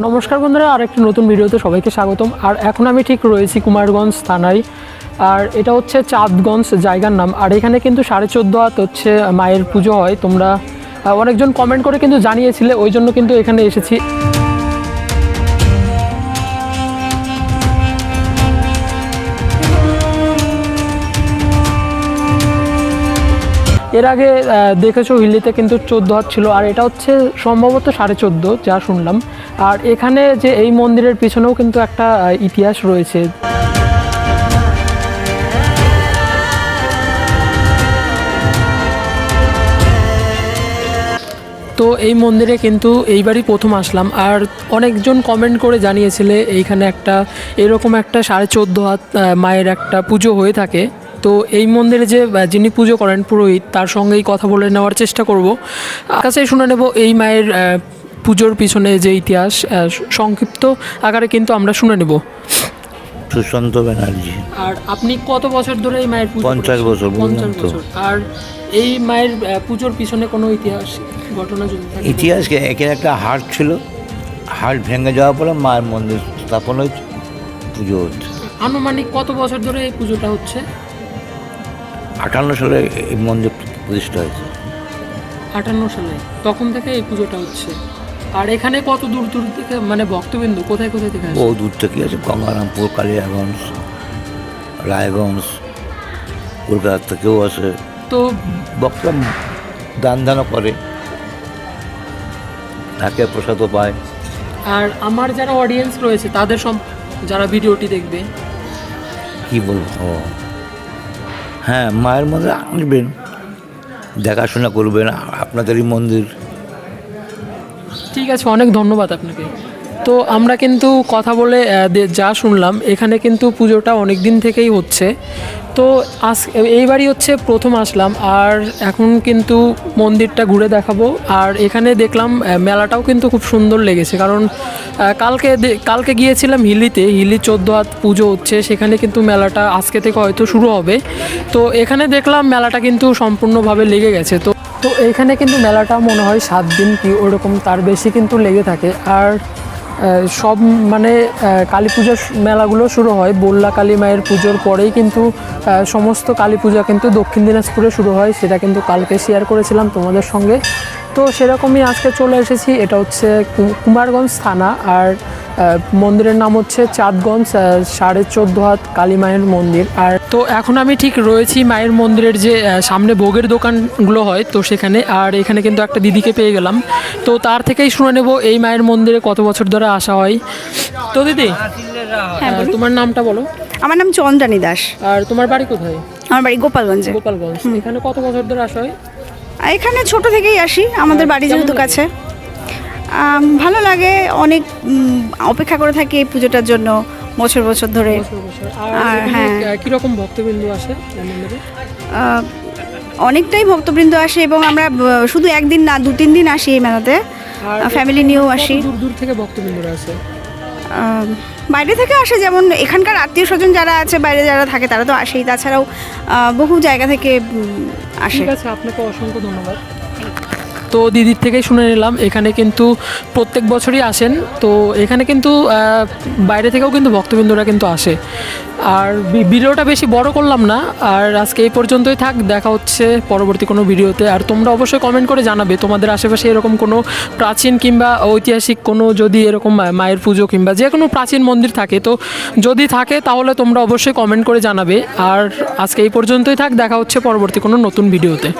নমস্কার বন্ধুরা আর একটি নতুন ভিডিওতে সবাইকে স্বাগতম। আর এখন আমি ঠিক রয়েছি কুমারগঞ্জ থানায়। আর এটা হচ্ছে চাঁদগঞ্জ জায়গার নাম। আর এখানে কিন্তু সাড়ে চোদ্দ হাত হচ্ছে মায়ের পুজো হয়। তোমরা অনেকজন কমেন্ট করে কিন্তু জানিয়েছিলে, ওই জন্য কিন্তু এখানে এসেছি। এর আগে দেখেছ হিল্লিতে কিন্তু চোদ্দ হাত ছিল, আর এটা হচ্ছে সম্ভবত সাড়ে চোদ্দ, যা শুনলাম। আর এখানে যে এই মন্দিরের পিছনেও কিন্তু একটা ইতিহাস রয়েছে। তো এই মন্দিরে কিন্তু এইবারই প্রথম আসলাম, আর অনেকজন কমেন্ট করে জানিয়েছিলে এইখানে একটা, এরকম একটা সাড়ে চোদ্দ হাত মায়ের একটা পুজো হয়ে থাকে। তো এই মন্দিরে যে যিনি পুজো করেন পুরোহিত তার সঙ্গেই কথা বলে নেওয়ার চেষ্টা করব। কাছে শুনে নেব এই মায়ের পুজোর পিছনে যে ইতিহাস সংক্ষিপ্ত আকারে কিন্তু আমরা শুনে নেব। সুশান্ত ব্যানার্জি। আর আপনি কত বছর ধরে এই মায়ের পুজো পঞ্চাশ বছর, পঞ্চাশ বছর। আর এই মায়ের পুজোর পিছনে কোনো ইতিহাস ঘটনা যদি ইতিহাস? এখানে একটা হাট ছিল। হাট ভেঙে যাওয়ার পরে মায়ের মন্দির স্থাপন হয়েছে পুজো হচ্ছে। আনুমানিক কত বছর ধরে এই পুজোটা হচ্ছে? আটান্ন সালে এই মন্দির প্রতিষ্ঠা হয়েছে। আটান্ন সালে? তখন থেকে এই পুজোটা হচ্ছে। আর এখানে কত দূর দূর থেকে মানে ভক্তবিন্দু কোথায় কোথায় থেকে বহু দূর থেকে আছে গঙ্গারামপুর কালিয়াগঞ্জ রায়গঞ্জ কলকাতা থেকেও আসে। তো বক্তা দান দানও করে তাকে প্রসাদও পায়। আর আমার যারা অডিয়েন্স রয়েছে তাদের সব যারা ভিডিওটি দেখবে। কি বলব? হ্যাঁ মায়ের মধ্যে আসবেন দেখাশোনা করবেন আপনাদেরই মন্দির। ঠিক আছে অনেক ধন্যবাদ আপনাকে। তো আমরা কিন্তু কথা বলে যা শুনলাম, এখানে কিন্তু পুজোটা অনেক দিন থেকেই হচ্ছে। তো আজ, এইবারই হচ্ছে প্রথম আসলাম, আর এখন কিন্তু মন্দিরটা ঘুরে দেখাবো। আর এখানে দেখলাম মেলাটাও কিন্তু খুব সুন্দর লেগেছে, কারণ কালকে কালকে গিয়েছিলাম হিলিতে, হিলি চোদ্দ হাত পুজো হচ্ছে, সেখানে কিন্তু মেলাটা আজকে থেকে হয়তো শুরু হবে। তো এখানে দেখলাম মেলাটা কিন্তু সম্পূর্ণভাবে লেগে গেছে। তো তো এইখানে কিন্তু মেলাটা মনে হয় সাত দিন কি ওরকম তার বেশি কিন্তু লেগে থাকে। আর সব মানে কালী পূজার মেলাগুলো শুরু হয়। বল্লা কালী মায়ের পুজোর পরেই কিন্তু সমস্ত কালী পূজা কিন্তু দক্ষিণ দিনাজপুরে শুরু হয়। সেটা কিন্তু কালকে শেয়ার করেছিলাম তোমাদের সঙ্গে। তো সেরকমই আজকে চলে এসেছি। এটা হচ্ছে কুমারগঞ্জ থানা। আর মন্দিরের নাম হচ্ছে চাঁদগঞ্জ সাড়ে চোদ্দ হাত কালী মায়ের মন্দির। আর তো এখন আমি ঠিক রয়েছি মায়ের মন্দিরের যে সামনে ভোগের দোকানগুলো হয় তো সেখানে। আর এখানে কিন্তু একটা দিদিকে পেয়ে গেলাম। তো তার থেকেই শুনে নেব এই মায়ের মন্দিরে কত বছর ধরে আসা হয়। তো দিদি হ্যাঁ তোমার নামটা বলো। আমার নাম চন্দ্রানী দাস। আর তোমার বাড়ি কোথায়? আমার বাড়ি গোপালগঞ্জে। গোপালগঞ্জ। এখানে কত বছর ধরে আসা হয়? আর এখানে ছোট থেকেই আসি। আমাদের বাড়ি যেহেতু কাছে। ভালো লাগে। অনেক অপেক্ষা করে থাকি এই পুজোটার জন্য বছর বছর ধরে। আর হ্যাঁ। কীরকম ভক্তবিন্দু আসে অনেকটাই ভক্তবৃন্দ আসে এবং আমরা শুধু একদিন না দু তিন দিন আসি এই মেলাতে। ফ্যামিলি নিয়েও আসি। দূর দূর থেকে ভক্তবিন্দুরা আসে? বাইরে থেকে আসে যেমন এখানকার আত্মীয় স্বজন যারা আছে বাইরে যারা থাকে তারা তো আসেই। তাছাড়াও বহু জায়গা থেকে আসে। ঠিক আছে আপনাকে অসংখ্য ধন্যবাদ। তো দিদির থেকেই শুনে নিলাম, এখানে কিন্তু প্রত্যেক বছরই আসেন, তো এখানে কিন্তু বাইরে থেকেও কিন্তু ভক্তবৃন্দরা কিন্তু আসে। আর ভিডিওটা বেশি বড় করলাম না, আর আজকে এই পর্যন্তই থাক, দেখা হচ্ছে পরবর্তী কোনো ভিডিওতে। আর তোমরা অবশ্যই কমেন্ট করে জানাবে, তোমাদের আশেপাশে এরকম কোনো প্রাচীন কিংবা ঐতিহাসিক কোনো যদি এরকম মায়ের পুজো কিংবা যে কোনো প্রাচীন মন্দির থাকে, তো যদি থাকে তাহলে তোমরা অবশ্যই কমেন্ট করে জানাবে। আর আজকে এই পর্যন্তই থাক, দেখা হচ্ছে পরবর্তী কোনো নতুন ভিডিওতে।